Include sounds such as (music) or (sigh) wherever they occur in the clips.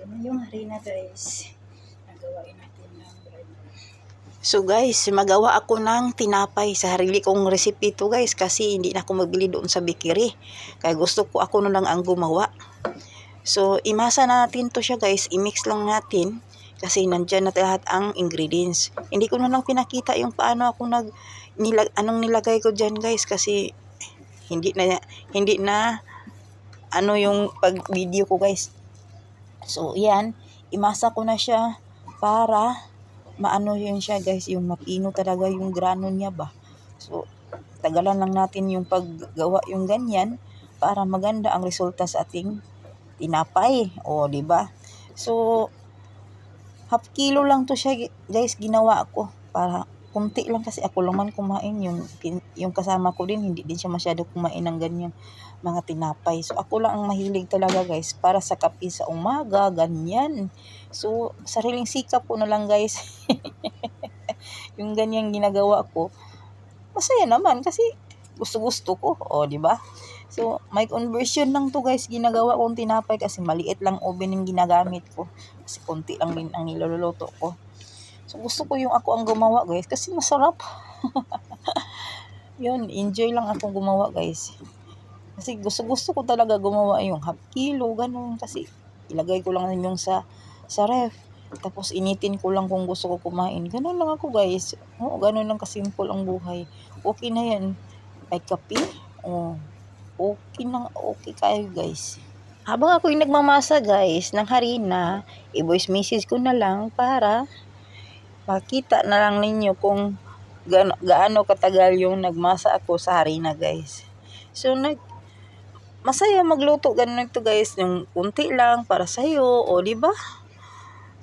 Ito na yung harina guys. Nagawain natin ng. So guys, magawa ako ng tinapay sa sarili kong recipe to guys kasi hindi na ako magbili doon sa bakery. Kaya gusto ko ako na lang ang gumawa. So imasa na natin to siya guys, i-mix lang natin kasi nandyan na lahat ang ingredients. Hindi ko na lang pinakita yung paano ako nag nilag, anong nilagay ko diyan guys kasi hindi na hindi na ano yung pag video ko guys. So yan, imasa ko na siya para maano yun siya guys, yung mapino talaga yung grano niya ba. So, tagalan lang natin yung paggawa yung ganyan para maganda ang resulta sa ating tinapay. O, di ba? So, half kilo lang to siya guys, ginawa ko para kunti lang kasi ako lang man kumain yung yung kasama ko din hindi din siya masyado kumain ng ganyan mga tinapay. So ako lang ang mahilig talaga guys para sa kape sa umaga, ganyan. So sariling sikap ko na lang guys. (laughs) yung ganyan ginagawa ko. Masaya naman kasi gusto-gusto ko, o di ba? So may conversion lang to guys ginagawa kong tinapay kasi maliit lang oven yung ginagamit ko. Kasi konti lang din ang niluluto ko. So gusto ko yung ako ang gumawa guys kasi masarap. (laughs) Yun, enjoy lang akong gumawa guys. Kasi gusto gusto ko talaga gumawa yung half kilo, ganun. Kasi ilagay ko lang yung sa, sa ref. Tapos initin ko lang kung gusto ko kumain. Ganun lang ako guys. Oo, ganun lang kasimple ang buhay. Okay na yan. May kape. Oh, okay na, okay kayo guys. Habang ako yung nagmamasa guys ng harina, i-voice message ko na lang para makita na lang ninyo kung gaano, gaano katagal yung nagmasa ako sa harina guys. So nag masaya magluto ganun ito guys, yung kunti lang para sa iyo, o di ba?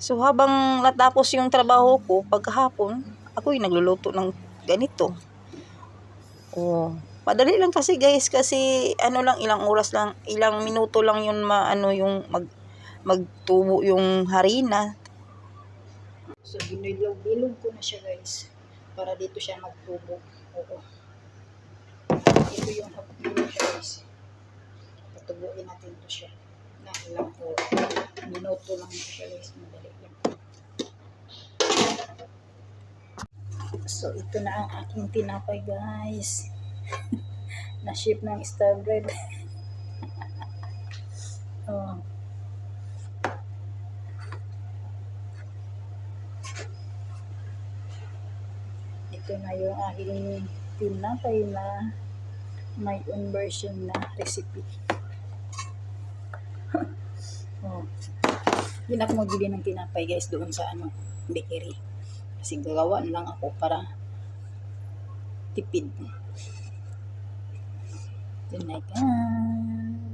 So habang natapos yung trabaho ko pagkahapon, ako yung nagluluto ng ganito. Oh, madali lang kasi guys kasi ano lang ilang oras lang, ilang minuto lang yun maano yung mag magtubo yung harina. So, binilog-bilog ko na siya guys. Para dito siya magtubo. Oo. Ito yung kilo siya guys. Patubuin natin to siya. Na ilang po. Minuto lang ito siya guys. Madali lang. So, ito na ang aking tinapay guys. (laughs) Na-ship ng star bread. (laughs) oh. Ito na yung aking tinapay na may own version na recipe. (laughs) oh. Yun ako magbili ng tinapay guys doon sa ano, bakery. Kasi gagawa na lang ako para tipid. Yun na guys.